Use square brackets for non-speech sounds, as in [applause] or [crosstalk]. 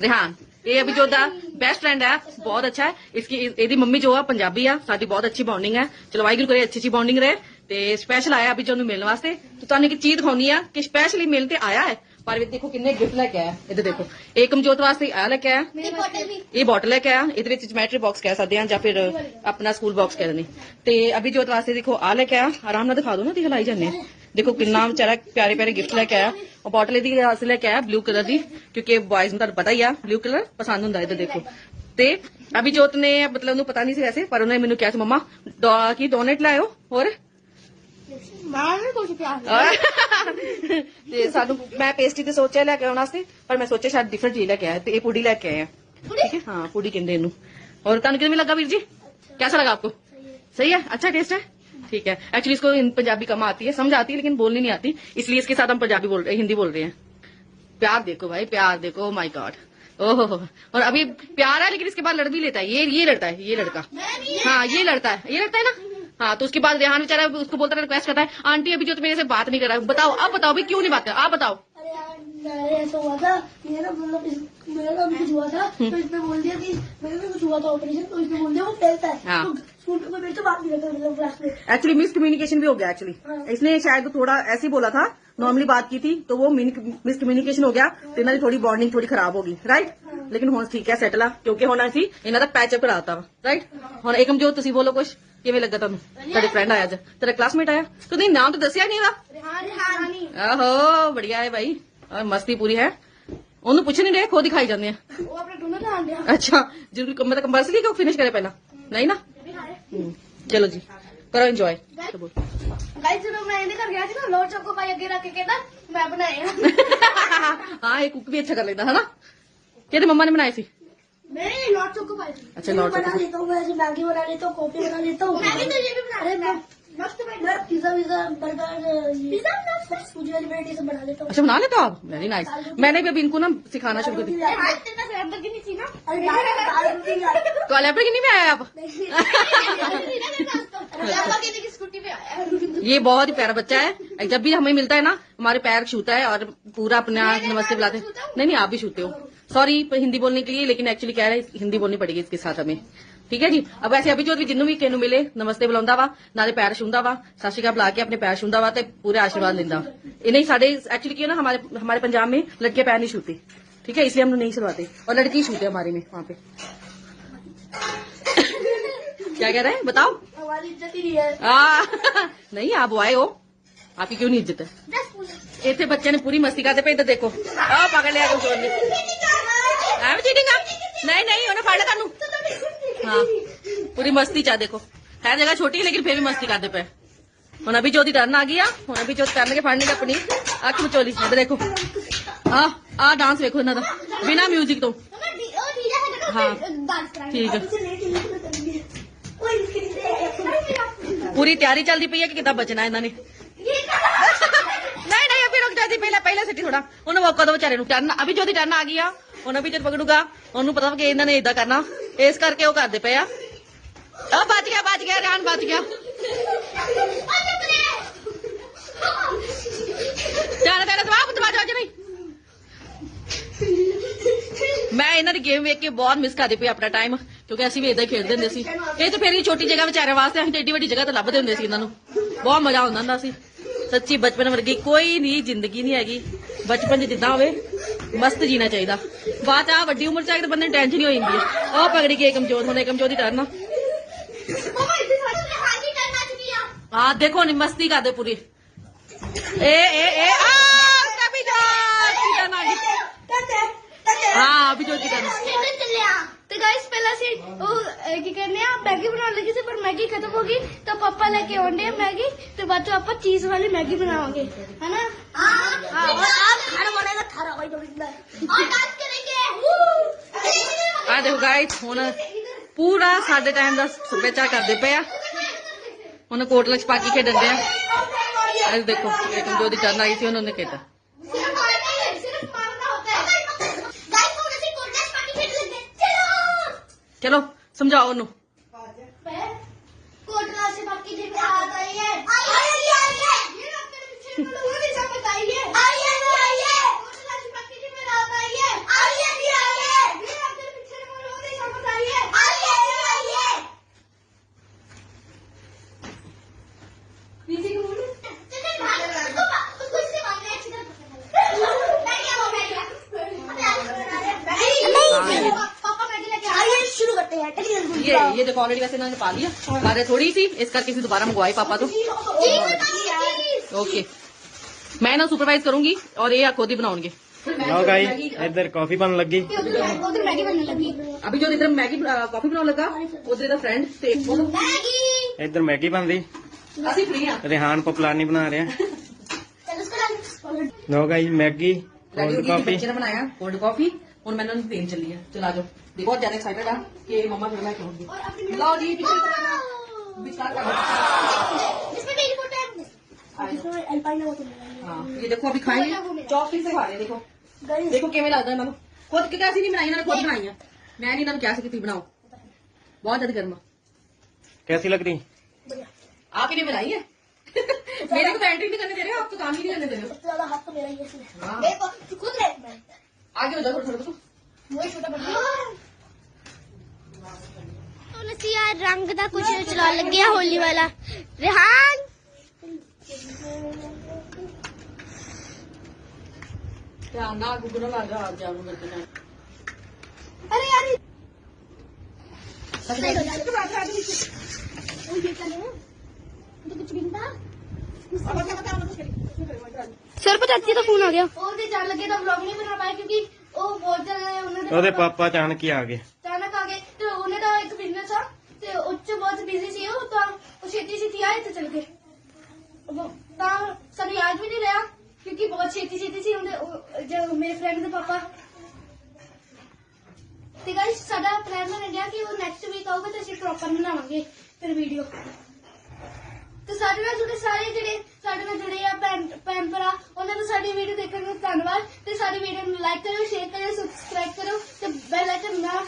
रेहान ये अभी जो द बेस्ट फ्रेंड है बहुत अच्छा है इसकी ਇਹਦੀ ਮੰਮੀ ਜੋ ਆ ਪੰਜਾਬੀ ਆ ਸਾਡੀ ਬਹੁਤ ਅੱਛੀ ਬੌਂਡਿੰਗ ਹੈ। ਚਲੋ ਵਾਹਿਗੁਰੂ ਕਰੇ ਅੱਛੀ ਅੱਛੀ ਬੌਂਡਿੰਗ ਰਹੇ ਤੇ ਸਪੈਸ਼ਲ ਆਇਆ ਅਭੀ ਜੋ ਨੂੰ ਮਿਲਣ ਵਾਸਤੇ। ਤੂੰ ਤੁਹਾਨੂੰ ਇੱਕ ਚੀਜ਼ ਦਿਖਾਉਣੀ ਆ ਕਿ ਸਪੈਸ਼ਲੀ ਮਿਲਣ ਤੇ ਆਇਆ ਹੈ। ਪਰ ਵੀ ਦੇਖੋ ਕਿੰਨੇ ਗਿਫਟ ਲੈ ਕੇ ਆਇਆ। ਇਹਦੇ ਦੇਖੋ। ਇਹ ਕਮਜੋਤ ਵਾਸਤੇ ਆ ਲੈ ਕੇ ਆਇਆ। ਇਹ ਬੋਟਲ ਲੈ ਕੇ ਆਇਆ। ਇਹਦੇ ਵਿੱਚ ਜਮੈਟਰੀ ਬਾਕਸ ਕਹਿ ਸਕਦੇ ਆ ਜਾਂ ਫਿਰ ਆਪਣਾ ਸਕੂਲ ਬਾਕਸ ਕਹਿ ਦਿੰਦੇ। ਤੇ ਅਭੀ ਜੋਤ ਵਾਸਤੇ ਦੇਖੋ ਆ ਲੈ ਕੇ ਆਇਆ। ਆਰਾਮ ਨਾਲ ਦਿਖਾ ਦੋ ਨਾ ਤੇ ਹਲਾਈ ਜਾਂਦੇ देखो किन्ना बेचारा प्यारे प्यारे गिफ्ट लैके आया और बॉटल लैके आया ब्लू कलर की क्योंकि बॉयज़ ना तो पता ही है ब्लू कलर पसंद हों देखो। अभी जोत ने मतलब पता नहीं वैसे पर उन्होंने मेनू कहा मम्मा की डोनेट लाए और? मैं पेस्ट्री डिफरेंट चीज़ लैके आया पुड़ी पुड़ी? कहते कैसा लगा आपको? सही है। अच्छा टेस्ट है? ठीक है। एक्चुअली इसको पंजाबी कम आती है। समझ आती है, लेकिन बोलनी नहीं आती। इसलिए इसके साथ हम पंजाबी बोल रहे हैं, हिंदी बोल रहे हैं। प्यार देखो भाई, प्यार देखो। माई गॉड ओहो और अभी प्यार है, लेकिन इसके बाद लड़ भी लेता है। ये ये लड़ता है, ये लड़का। हाँ ये लड़ता है। ये लड़ता है ना? हाँ तो उसके बाद रेहान बेचारा उसको बोलता है रिक्वेस्ट करता है, आंटी, अभी जो तो मेरे से बात नहीं कर रहा है, बताओ अब बताओ भाई, क्यों नहीं बात कर आप बताओ। ऐसा हुआ था मेरा मतलब इस- मेरा ना कुछ हुआ था तो इसने बोल दिया कि मेरे में कुछ हुआ था ऑपरेशन तो इसने बोल दिया वो फैलता है हाँ। तो स्कूल में कोई मेरे से बात नहीं करता मतलब क्लास में एक्चुअली मिसकम्युनिकेशन भी हो गया एक्चुअली हाँ। इसने शायद थोड़ा ऐसे ही बोला था नॉर्मली बात की थी तो वो मिसकम्युनिकेशन हो गया तो इन्होंने थोड़ी बॉन्डिंग थोड़ी खराब होगी राइट लेकिन ਹੁਣ ਠੀਕ ਹੈ ਸੈਟਲ ਆ ਕਿਉਂਕਿ ਹੁਣ ਅਸੀਂ ਇਹਨਾਂ ਦਾ ਪੈਚ ਅਪ ਕਰਾਤਾ ਵਾ ਰਾਈਟ ਹੁਣ ਏਕਮ ਜੋ ਤੁਸੀਂ ਬੋਲੋ ਕੁਝ ਕਿਵੇਂ ਲੱਗਾ ਤੁਹਾਨੂੰ ਤੁਹਾਡੇ ਫਰੈਂਡ ਆਇਆ ਅੱਜ ਤੇਰਾ ਕਲਾਸਮੇਟ ਆਇਆ ਤੂੰ ਨਹੀਂ ਨਾਮ ਤਾਂ ਦੱਸਿਆ ਨਹੀਂ ਇਹਦਾ रेहान रेहानी ਆਹੋ ਬੜੀਆ ਹੈ ਭਾਈ ਔਰ ਮਸਤੀ ਪੂਰੀ ਹੈ ਉਹਨੂੰ ਪੁੱਛ ਨਹੀਂ ਰਹੇ ਖੁਦ ਹੀ ਖਾਈ ਜਾਂਦੇ ਆ वो अपने दोनों ध्यान दिया ਅੱਛਾ ਜ਼ਰੂਰੀ ਕੰਮ ਤਾਂ ਕੰਪਲਸਰੀ ਕਿ ਫਿਨਿਸ਼ ਕਰੇ ਪਹਿਲਾਂ ਨਹੀਂ ਨਾ ਹਮ, ਚਲੋ ਜੀ ਕਰੋ ਇੰਜੋਏ गाइस जब मैं इन्हें कर गया थी ना लोट चौको पाई अगे रख के कहता मैं बनाया ਹਾਂ ਇਹ ਕੁੱਕ ਵੀ ਅੱਛਾ ਕਰ ਲੈਂਦਾ ਹਨਾ ਕਿਹਦੇ ਮੰਮਾ ਨੇ ਬਣਾਏ ਸੀ नहीं लॉट चौको पाई अच्छा, लॉट बना चोको। लेता हूँ मैं ऐसे मैगी बना लेता हूँ कॉफी बना लेता हूँ मैगी तो ये भी बना लेता हूँ मस्त मैं पिज्जा विज्जा बर्गर सब बना लेता हूँ। अच्छा बना लेते हो आप वेरी नाइस मैंने भी अभी इनको ना सिखाना शुरू कर दिया। में आए आप? [laughs] आया। ये बहुत ही प्यारा बच्चा है। जब भी हमें मिलता है ना हमारे पैर छूता है और पूरा अपने नमस्ते बुलाते हैं। नहीं नहीं आप भी छूते हो। सॉरी हिंदी बोलने के लिए लेकिन एक्चुअली कह रहे हैं हिंदी बोलनी पड़ेगी इसके साथ हमें। ਠੀਕ ਹੈ ਜੀ ਅਬ ਐਸੇ ਅਭਿਜੋਤ ਵੀ ਜਿੰਨੂੰ ਵੀ ਕਿਸੇ ਨੂੰ ਮਿਲੇ ਨਮਸਤੇ ਬੁਲਾਉਂਦਾ ਵਾ ਨਾਲੇ ਪੈਰ ਛੂੰਦਾ ਵਾ ਸਤਿ ਸ਼੍ਰੀ ਅਕਾਲ ਬੁਲਾ ਕੇ ਆਪਣੇ ਪੈਰ ਛੂੰਦਾ ਵਾ ਤੇ ਪੂਰੇ ਆਸ਼ੀਰਵਾਦ ਦਿੰਦਾ ਇਹ ਨਹੀਂ ਸਾਡੇ एक्चुअली क्या ना हमारे हमारे पंजाब में लड़के पैर नहीं छूते ठीक है इसलिए हम लोग नहीं छुड़वाते और लड़की छूते हमारे में वहाँ पे क्या कह रहे हैं बताओ हमारी इज्जत ही नहीं है आ, नहीं आप आए हो आपकी क्यों नहीं इज्जत है ਇੱਥੇ ਬੱਚੇ ਨੇ ਪੂਰੀ ਮਸਤੀ ਕਰਦੇ ਪਏ ਇੱਧਰ ਦੇਖੋ ਆਹ ਪਕੜ ਲਿਆ ਕੰਟਰੋਲ ਨੇ ਐਵੇਂ ਚੀਟਿੰਗ ਆ ਨਹੀਂ ਨਹੀਂ ਉਹਨੇ ਫੜ हाँ। पूरी मस्ती चाह देखो। है जगह छोटी, लेकिन फिर भी मस्ती कादे पे। हूँ अभी ज्योति टर्न आ गई हूँ अभी ज्योति टर्न के फड़ने अपनी अख मचोली देखो। आ आ डांस वेखो इन्हों का तो। बिना म्यूज़िक तो। हाँ ठीक है। पूरी तैयारी चलती पी है कि बचना इन्होंने। नहीं नहीं, अभी रुक जाती, पहले पहले सिटी थोड़ा। उन्हें मौका दो बेचारे टर्न अभी ज्योति टर्न आ गई हाँ। ਜੋਦੀ ਵੀ ਆ ਜਦ ਪਕੜੂਗਾ, ਉਹਨੂੰ ਪਤਾ ਕਿ ਇਹਨਾਂ ਨੇ ਇਦਾਂ ਕਰਨਾ। ਇਸ ਕਰਕੇ ਉਹ ਕਰਦੇ ਪਏ ਆ। ਆ ਬਚ ਗਿਆ ਬਚ ਗਿਆ ਰਿਆਨ ਬਚ ਗਿਆ। ਚੱਲ ਤੇਰਾ ਦਵਾ ਪੁੱਤ ਬਾਜੋ ਅੱਜ ਮੈਂ ਇਹਨਾਂ ਦੀ ਗੇਮ ਵੇਖ ਕੇ ਬਹੁਤ ਮਿਸ ਕਰਦੀ ਪਈ ਆਪਣਾ ਟਾਈਮ ਕਿਉਂਕਿ ਅਸੀਂ ਵੀ ਇਦਾਂ ਹੀ ਖੇਡਦੇ ਹੁੰਦੇ ਸੀ। ਇਹ ਤਾਂ ਫੇਰ ਹੀ ਛੋਟੀ ਜਗ੍ਹਾ ਵਿਚਾਰਿਆਂ ਵਾਸਤੇ ਅਸੀਂ ਏਡੀ ਵੱਡੀ ਜਗ੍ਹਾ ਤੇ ਲੱਭਦੇ ਹੁੰਦੇ ਸੀ ਇਹਨਾਂ ਨੂੰ। ਬਹੁਤ ਮਜ਼ਾ ਆਉਂਦਾ ਹੁੰਦਾ ਸੀ। ਸੱਚੀ ਬਚਪਨ ਵਰਗੀ ਕੋਈ ਨਹੀਂ ਜ਼ਿੰਦਗੀ ਨਹੀਂ ਹੈਗੀ। ਬਚਪਨ 'ਚ ਜਿੱਦਾਂ ਹੋਵੇ ਮਸਤ ਜੀਣਾ ਚਾਹੀਦਾ ਬਾਅਦ 'ਚ ਆ ਵੱਡੀ ਉਮਰ 'ਚ ਆ ਕੇ ਤਾਂ ਬੰਦੇ ਨੂੰ ਟੈਨਸ਼ਨ ਹੀ ਹੋ ਜਾਂਦੀ ਹੈ ਉਹ ਪਕੜੀ ਕੇ ਕਮਜ਼ੋਰ ਹੋਣੇ ਕਮਜ਼ੋਰ ਦੀ ਟਰਨ ਆ ਦੇਖੋ ਨੀ ਮਸਤੀ ਕਰਦੇ ਪੂਰੀ ਏ ਏ ਏ ਆ ਕਭੀ ਜਾ ਕੀ ਨਾ ਹਾਂ ਅਭੀ ਜੋ ਕੀ ਕਰਨਾ ਤੇ ਗਾਇਸ ਪਹਿਲਾਂ ਸੀ ਉਹ ਅਹ, ਕੀ ਕਹਿੰਦੇ ਆ ਮੈਗੀ ਬਣਾਉਣ ਲੱਗੀ ਸੀ ਪਰ ਮੈਗੀ ਖਤਮ ਹੋ ਗਈ ਤਾਂ ਪਾਪਾ ਲੈ ਕੇ ਆਉਂਦੇ ਆ ਮੈਗੀ ਤੇ ਬਾਅਦ ਚ ਆਪਾਂ ਚੀਜ਼ ਵਾਲੀ ਮੈਗੀ ਬਣਾਵਾਂਗੇ ਹੈਨਾ ਹਾਂ और आप खाना बनेगा थारा भाई जोड़ीदार और डांस करेंगे ਆ ਦੇਖੋ ਗਾਇਸ ਹੁਣ ਪੂਰਾ ਸਾਡੇ ਟਾਈਮ ਦਾ ਸੱਭਿਆਚਾਰ ਕਰਦੇ ਪਏ ਆ ਹੁਣ ਕੋਟਲਾ ਚ ਪਾ ਕੇ ਖੇਡਣ ਦੇ ਆ ਇਹ ਦੇਖੋ ਇੱਕ ਜੋ ਦੀ ਟਰਨ ਆਈ ਸੀ ਉਹਨਾਂ ਨੇ ਖੇਡਾ सिर्फ मारना है सिर्फ ये देखो ऑलरेडी वैसे इन्होंने पा लिया। अरे थोड़ी सी इस करके फिर दोबारा मंगवाई पापा तो। ओके। मैं ना सुपरवाइज करूँगी और ये खुद ही बनाऊँगे। इधर कॉफ़ी बन लगी। उधर मैगी बनने लगी। अभी जो इधर मैगी कॉफ़ी बनाने लगा उधर इधर फ्रेंड तो- इधर मैगी बन रही। रिहान पपलानी बना रहे हैं। मैगी कोल्ड कॉफ़ी बनाया? कोल्ड कॉफ़ी और मैंने उन्हें ट्रेन चली है चला जाओ बहुत ज़्यादा एक्साइटेड है कि मम्मा फिर मैं कहूँगी लाओ जी विचार ये देखो अभी खाएँगे चौकिंग से खा रहे देखो देखो किमें लगता है मैम खुद की कैसी नहीं बनाई खुद बनाई है मैं नहीं इन्होंने कैसे कितनी बनाओ बहुत ज़्यादा गर्मा कैसी लग रही आप इन्हें बनाई है मेरे को तो एंट्री नहीं करने दे रहे हो आप तो काम ही नहीं करने दे रहे हो आगे हो जाओ थोड़ा थोड़ा छोटा तो रंग का कुछ चला लग गया होली वाला। रेहान। अरे यार तो कुछ भी ਸਿਰ ਪਰ ਚਾਚੀ ਦਾ ਫੋਨ ਆ ਗਿਆ। ਉਹਦੇ ਚੱਲ ਲੱਗੇ ਤਾਂ ਵਲੌਗ ਨਹੀਂ ਬਣਾ ਪਾਇਆ ਕਿਉਂਕਿ ਉਹ ਬਹੁਤ ਜ਼ਿਆਦਾ ਉਹਨਾਂ ਦੇ ਉਹਦੇ ਪਾਪਾ ਅਚਾਨਕ ਹੀ ਆ ਗਏ। ਅਚਾਨਕ ਆ ਗਏ ਤੇ ਉਹਨੇ ਤਾਂ ਇੱਕ ਬਿਜ਼ਨਸ ਆ ਤੇ ਉਹ ਬਹੁਤ ਬਿਜ਼ੀ ਸੀ ਉਹ ਤਾਂ ਉਹ ਛੇਤੀ ਛੇਤੀ ਆਏ ਤੇ ਚਲ ਗਏ। ਉਹ ਤਾਂ ਸਾਨੂੰ ਯਾਦ ਵੀ ਨਹੀਂ ਰਿਹਾ ਕਿਉਂਕਿ ਬਹੁਤ ਛੇਤੀ ਛੇਤੀ ਸੀ ਉਹਦੇ ਜੋ ਮੇਰੇ ਫਰੈਂਡ ਦੇ ਪਾਪਾ। ਤੇ ਗਾਇਸ ਸਾਡਾ ਪਲਾਨ ਬਣ ਗਿਆ ਕਿ ਉਹ ਨੈਕਸਟ ਵੀਕ ਆਊਗਾ ਤੇ ਅਸੀਂ ਪ੍ਰੋਪਰ ਬਣਾਵਾਂਗੇ ਫਿਰ ਵੀਡੀਓ ਸਾਡੇ ਨਾਲ ਜੁੜੇ ਸਾਰੇ ਜਿਹੜੇ ਸਾਡੇ ਨਾਲ ਜੁੜੇ ਆ ਭੈਣ ਭੈਣ ਭਰਾ, ਉਹਨਾਂ ਨੂੰ ਸਾਡੀ ਵੀਡੀਓ ਦੇਖਣ ਨੂੰ ਧੰਨਵਾਦ ਤੇ ਸਾਡੀ ਵੀਡੀਓ ਨੂੰ ਲਾਈਕ ਕਰੋ ਸ਼ੇਅਰ ਕਰੋ ਸਬਸਕ੍ਰਾਈਬ ਕਰੋ ਤੇ ਬੈਲ ਆਈਕਨ ਨਾ